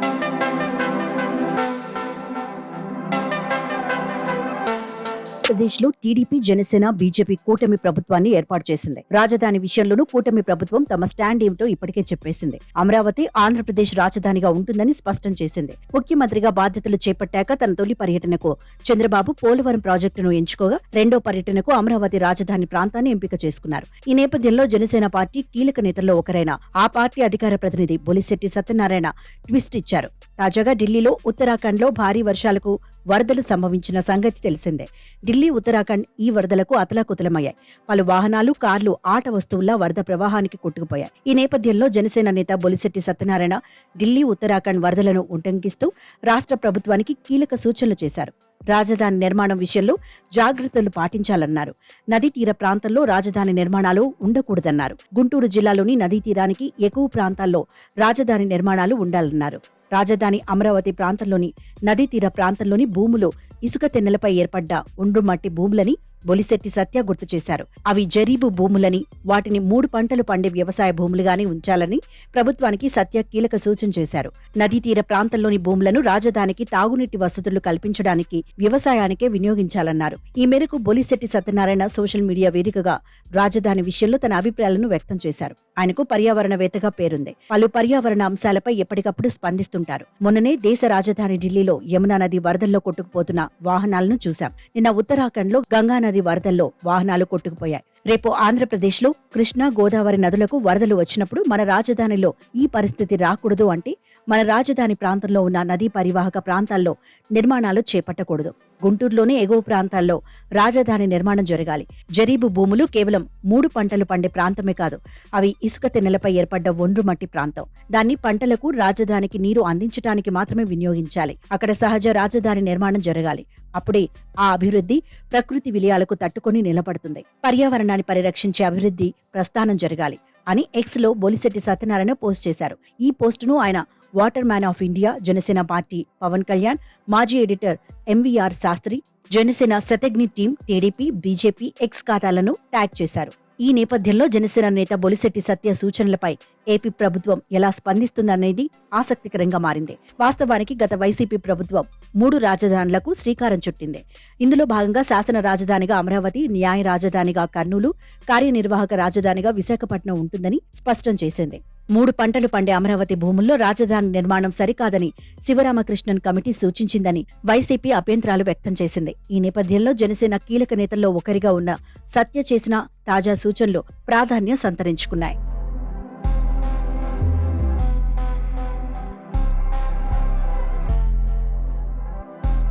Thank you. ఆంధ్రప్రదేశ్లో TDP Janasena BJP కూటమి ప్రభుత్వాన్ని ఏర్పాటు చేసింది. రాజధాని విషయంలోనూ కూటమి ప్రభుత్వం తమ స్టాండ్ ఏమిటో ఇప్పటికే చెప్పేసింది. అమరావతి ఆంధ్రప్రదేశ్ రాజధానిగా ఉంటుందని స్పష్టం చేసింది. ముఖ్యమంత్రిగా బాధ్యతలు చేపట్టాక తన తొలి పర్యటనకు చంద్రబాబు పోలవరం ప్రాజెక్టును ఎంచుకోగా రెండో పర్యటనకు అమరావతి రాజధాని ప్రాంతాన్ని ఎంపిక చేసుకున్నారు. ఈ నేపథ్యంలో జనసేన పార్టీ కీలక నేతల్లో ఒకరైన ఆ పార్టీ అధికార ప్రతినిధి బొలిశెట్టి సత్యనారాయణ ట్విస్ట్ ఇచ్చారు. తాజాగా ఢిల్లీలో ఉత్తరాఖండ్లో భారీ వర్షాలకు వరదలు సంభవించిన సంగతి తెలిసిందే. ఢిల్లీ ఢిల్లీ ఉత్తరాఖండ్ ఈ వరదలకు అతలాకుతలమయ్యాయి. పలు వాహనాలు కార్లు ఆట వస్తువుల్లా వరద ప్రవాహానికి కొట్టుకుపోయాయి. ఈ నేపథ్యంలో జనసేన నేత బొలిశెట్టి సత్యనారాయణ ఢిల్లీ ఉత్తరాఖండ్ వరదలను ఉటంకిస్తూ రాష్ట్ర ప్రభుత్వానికి కీలక సూచనలు చేశారు. రాజధాని నిర్మాణం విషయంలో జాగ్రత్తలు పాటించాలన్నారు. నదీ తీర ప్రాంతంలో రాజధాని నిర్మాణాలు ఉండకూడదన్నారు. గుంటూరు జిల్లాలోని నదీ తీరానికి ఎక్కువ ప్రాంతాల్లో రాజధాని నిర్మాణాలు ఉండాలన్నారు. రాజధాని అమరావతి ప్రాంతంలోని నదీ తీర ప్రాంతంలోని భూములు ఇసుక తెన్నెలపై ఏర్పడ్డ ఒండ్రు మట్టి భూములని బొలిశెట్టి సత్య గుర్తు చేశారు. అవి జరీబు భూములని వాటిని మూడు పంటలు పండే వ్యవసాయ భూములుగానే ఉంచాలని ప్రభుత్వానికి సత్య కీలక సూచన చేశారు. నదీ తీర ప్రాంతంలోని భూములను రాజధానికి తాగునీటి వసతులు కల్పించడానికి వ్యవసాయానికే వినియోగించాలన్నారు. ఈ మేరకు బొలిశెట్టి సత్యనారాయణ సోషల్ మీడియా వేదికగా రాజధాని విషయంలో తన అభిప్రాయాలను వ్యక్తం చేశారు. ఆయనకు పర్యావరణవేత్తగా పేరుంది. పలు పర్యావరణ అంశాలపై ఎప్పటికప్పుడు స్పందిస్తుంటారు. మొన్ననే దేశ రాజధాని ఢిల్లీలో యమునా నది వరదల్లో కొట్టుకుపోతున్న వాహనాలను చూశాం. నిన్న ఉత్తరాఖండ్లో నది వరదల్లో వాహనాలు కొట్టుకుపోయాయి. రేపు ఆంధ్రప్రదేశ్లో కృష్ణా గోదావరి నదులకు వరదలు వచ్చినప్పుడు మన రాజధానిలో ఈ పరిస్థితి రాకూడదు అంటే మన రాజధాని ప్రాంతంలో ఉన్న నదీ పరివాహక ప్రాంతాల్లో నిర్మాణాలు చేపట్టకూడదు. గుంటూరులోని ఎగువ ప్రాంతాల్లో రాజధాని నిర్మాణం జరగాలి. జరీబు భూములు కేవలం మూడు పంటలు పండే ప్రాంతమే కాదు అవి ఇసుక తెన్నెలపై ఏర్పడ్డ ఒండ్రు మట్టి ప్రాంతం. దాన్ని పంటలకు రాజధానికి నీరు అందించడానికి మాత్రమే వినియోగించాలి. అక్కడ సహజ రాజధాని నిర్మాణం జరగాలి. అప్పుడే ఆ అభివృద్ధి ప్రకృతి విలయాలకు తట్టుకొని నిలబడుతుంది. పర్యావరణాన్ని పరిరక్షించే అభివృద్ధి ప్రస్థానం జరగాలి. అని ఎక్స్లో బొలిశెట్టి సత్యనారాయణ పోస్ట్ చేశారు. ఈ పోస్టును ఆయన water man of India Janasena party Pawan Kalyan మాజీ editor MVR Sastry Janasena Shataghni team TDP BJP X ఖాతాలను ట్యాగ్ చేశారు. ఈ నేపథ్యంలో జనసేన నేత బొలిశెట్టి సత్య సూచనలపై ఏపీ ప్రభుత్వం ఎలా స్పందిస్తుందనేది ఆసక్తికరంగా మారింది. వాస్తవానికి గత వైసీపీ ప్రభుత్వం మూడు రాజధానులకు శ్రీకారం చుట్టింది. ఇందులో భాగంగా శాసన రాజధానిగా అమరావతి న్యాయ రాజధానిగా కర్నూలు కార్యనిర్వాహక రాజధానిగా విశాఖపట్నం ఉంటుందని స్పష్టం చేసింది. మూడు పంటలు పండే అమరావతి భూముల్లో రాజధాని నిర్మాణం సరికాదని శివరామకృష్ణన్ కమిటీ సూచించిందని వైసీపీ అభ్యంతరాలు వ్యక్తం చేసింది. ఈ నేపథ్యంలో జనసేన కీలక నేతల్లో ఒకరిగా ఉన్న సత్య చేసిన తాజా సూచనలు ప్రాధాన్యం సంతరించుకున్నాయి.